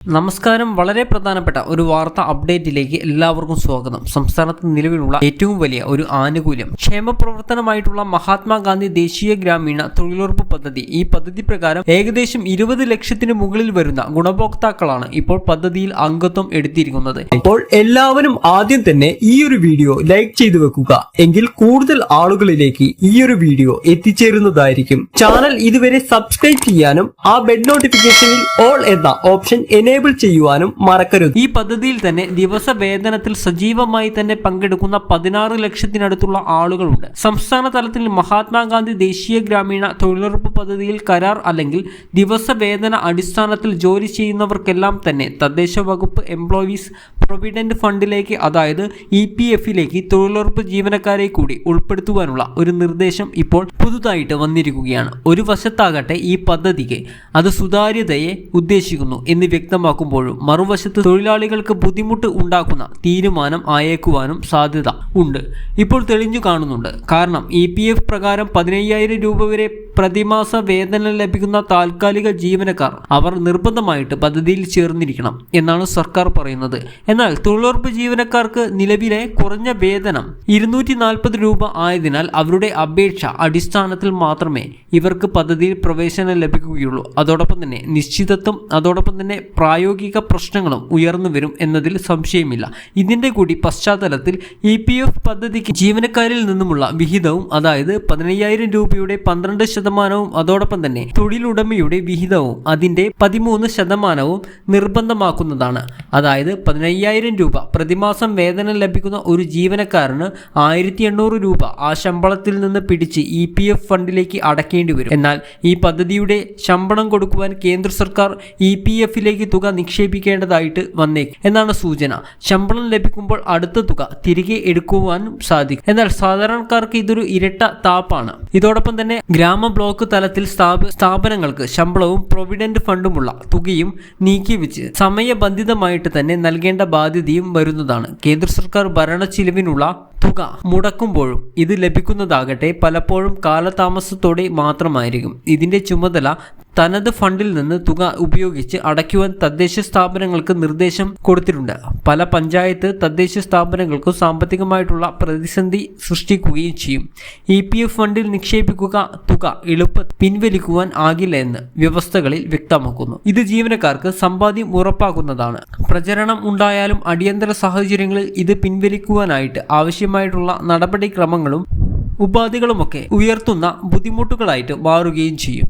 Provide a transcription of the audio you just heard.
നമസ്കാരം. വളരെ പ്രധാനപ്പെട്ട ഒരു വാർത്ത അപ്ഡേറ്റിലേക്ക് എല്ലാവർക്കും സ്വാഗതം. സംസ്ഥാനത്ത് നിലവിലുള്ള ഏറ്റവും വലിയ ഒരു ആനുകൂല്യം ക്ഷേമ പ്രവർത്തനമായിട്ടുള്ള മഹാത്മാഗാന്ധി ദേശീയ ഗ്രാമീണ തൊഴിലുറപ്പ് പദ്ധതി. ഈ പദ്ധതി പ്രകാരം ഏകദേശം ഇരുപത് ലക്ഷത്തിന് മുകളിൽ വരുന്ന ഗുണഭോക്താക്കളാണ് ഇപ്പോൾ പദ്ധതിയിൽ അംഗത്വം എടുത്തിരിക്കുന്നത്. അപ്പോൾ എല്ലാവരും ആദ്യം തന്നെ ഈ ഒരു വീഡിയോ ലൈക്ക് ചെയ്തു വെക്കുക. എങ്കിൽ കൂടുതൽ ആളുകളിലേക്ക് ഈ ഒരു വീഡിയോ എത്തിച്ചേരുന്നതായിരിക്കും. ചാനൽ ഇതുവരെ സബ്സ്ക്രൈബ് ചെയ്യാനും ആ ബെഡ് നോട്ടിഫിക്കേഷനിൽ ഓൾ എന്ന ഓപ്ഷൻ എനേബിൾ ചെയ്യുവാനും മറക്കരുത്. ഈ പദ്ധതിയിൽ തന്നെ ദിവസ വേതനത്തിൽ സജീവമായി തന്നെ പങ്കെടുക്കുന്ന പതിനാറ് ലക്ഷത്തിനടുത്തുള്ള ആളുകളുണ്ട്. സംസ്ഥാന തലത്തിൽ മഹാത്മാഗാന്ധി ദേശീയ ഗ്രാമീണ തൊഴിലുറപ്പ് പദ്ധതിയിൽ കരാർ അല്ലെങ്കിൽ ദിവസ വേതന അടിസ്ഥാനത്തിൽ ജോലി ചെയ്യുന്നവർക്കെല്ലാം തന്നെ തദ്ദേശ വകുപ്പ് എംപ്ലോയീസ് പ്രൊവിഡന്റ് ഫണ്ടിലേക്ക് അതായത് ഇ പി എഫിലേക്ക് തൊഴിലുറപ്പ് ജീവനക്കാരെ കൂടി ഉൾപ്പെടുത്തുവാനുള്ള ഒരു നിർദ്ദേശം ഇപ്പോൾ പുതുതായിട്ട് വന്നിരിക്കുകയാണ്. ഒരു വശത്താകട്ടെ ഈ പദ്ധതിക്ക് അത് സുതാര്യതയെ ഉദ്ദേശിക്കുന്നു എന്ന് വ്യക്തമാക്കുമ്പോഴും മറുവശത്ത് തൊഴിലാളികൾക്ക് ബുദ്ധിമുട്ട് ഉണ്ടാക്കുന്ന തീരുമാനം ആയേക്കുവാനും സാധ്യത ഉണ്ട്. ഇപ്പോൾ തെളിഞ്ഞു കാണുന്നുണ്ട്. കാരണം ഇ പ്രകാരം പതിനയ്യായിരം രൂപ വരെ പ്രതിമാസ വേതനം ലഭിക്കുന്ന താൽക്കാലിക ജീവനക്കാർ അവർ നിർബന്ധമായിട്ട് പദ്ധതിയിൽ ചേർന്നിരിക്കണം എന്നാണ് സർക്കാർ പറയുന്നത്. എന്നാൽ തൊഴിലുറപ്പ് ജീവനക്കാർക്ക് നിലവിലെ കുറഞ്ഞ വേതനം ഇരുന്നൂറ്റി നാൽപ്പത് രൂപ ആയതിനാൽ അവരുടെ അപേക്ഷ അടിസ്ഥാനത്തിൽ മാത്രമേ ഇവർക്ക് പദ്ധതിയിൽ പ്രവേശനം ലഭിക്കുകയുള്ളൂ. അതോടൊപ്പം തന്നെ നിശ്ചിതത്വം അതോടൊപ്പം തന്നെ പ്രായോഗിക പ്രശ്നങ്ങളും ഉയർന്നു വരും എന്നതിൽ സംശയമില്ല. ഇതിന്റെ കൂടി പശ്ചാത്തലത്തിൽ ഇ പി എഫ് പദ്ധതിക്ക് ജീവനക്കാരിൽ നിന്നുമുള്ള വിഹിതവും അതായത് പതിനയ്യായിരം രൂപയുടെ പന്ത്രണ്ട് ശതമാനവും അതോടൊപ്പം തന്നെ തൊഴിലുടമയുടെ വിഹിതവും അതിന്റെ പതിമൂന്ന് ശതമാനവും നിർബന്ധമാക്കുന്നതാണ്. അതായത് പതിനയ്യായിരം രൂപ പ്രതിമാസം വേതനം ലഭിക്കുന്ന ഒരു ജീവനക്കാരന് ആയിരത്തി എണ്ണൂറ് രൂപ ആ ശമ്പളത്തിൽ നിന്ന് പിടിച്ച് ഇ പി എഫ് ഫണ്ടിലേക്ക് അടക്കേണ്ടി വരും. എന്നാൽ ഈ പദ്ധതിയുടെ ശമ്പളം കൊടുക്കുവാൻ കേന്ദ്ര സർക്കാർ ഇ പി എഫിലേക്ക് തുക നിക്ഷേപിക്കേണ്ടതായിട്ട് വന്നേക്കും. എന്നാണ് സൂചന. ശമ്പളം ലഭിക്കുമ്പോൾ അടുത്ത തുക തിരികെ എടുക്കുവാനും സാധിക്കും. എന്നാൽ സാധാരണക്കാർക്ക് ഇതൊരു ഇരട്ട താപ്പാണ്. ഇതോടൊപ്പം തന്നെ ഗ്രാമ ബ്ലോക്ക് തലത്തിൽ സ്ഥാപ സ്ഥാപനങ്ങൾക്ക് ശമ്പളവും പ്രൊവിഡന്റ് ഫണ്ടുമുള്ള തുകയും നീക്കിവെച്ച് സമയബന്ധിതമായിട്ട് തന്നെ നൽകേണ്ട ബാധ്യതയും വരുന്നതാണ്. കേന്ദ്ര സർക്കാർ ഭരണച്ചിലവിനുള്ള തുക മുടക്കുമ്പോഴും ഇത് ലഭിക്കുന്നതാകട്ടെ പലപ്പോഴും കാലതാമസത്തോടെ മാത്രമായിരിക്കും. ഇതിന്റെ ചുമതല തനത് ഫണ്ടിൽ നിന്ന് തുക ഉപയോഗിച്ച് അടയ്ക്കുവാൻ തദ്ദേശ സ്ഥാപനങ്ങൾക്ക് നിർദ്ദേശം കൊടുത്തിട്ടുണ്ട്. പല പഞ്ചായത്ത് തദ്ദേശ സ്ഥാപനങ്ങൾക്കും സാമ്പത്തികമായിട്ടുള്ള പ്രതിസന്ധി സൃഷ്ടിക്കുകയും ചെയ്യും. ഇ പി എഫ് ഫണ്ടിൽ നിക്ഷേപിക്കുക തുക എളുപ്പ പിൻവലിക്കുവാൻ ആകില്ല എന്ന് വ്യവസ്ഥകളിൽ വ്യക്തമാക്കുന്നു. ഇത് ജീവനക്കാർക്ക് സമ്പാദ്യം ഉറപ്പാക്കുന്നതാണ്. പ്രചരണം ഉണ്ടായാലും അടിയന്തര സാഹചര്യങ്ങളിൽ ഇത് പിൻവലിക്കുവാനായിട്ട് ആവശ്യമായിട്ടുള്ള നടപടിക്രമങ്ങളും ഉപാധികളുമൊക്കെ ഉയർത്തുന്ന ബുദ്ധിമുട്ടുകളായിട്ട് മാറുകയും ചെയ്യും.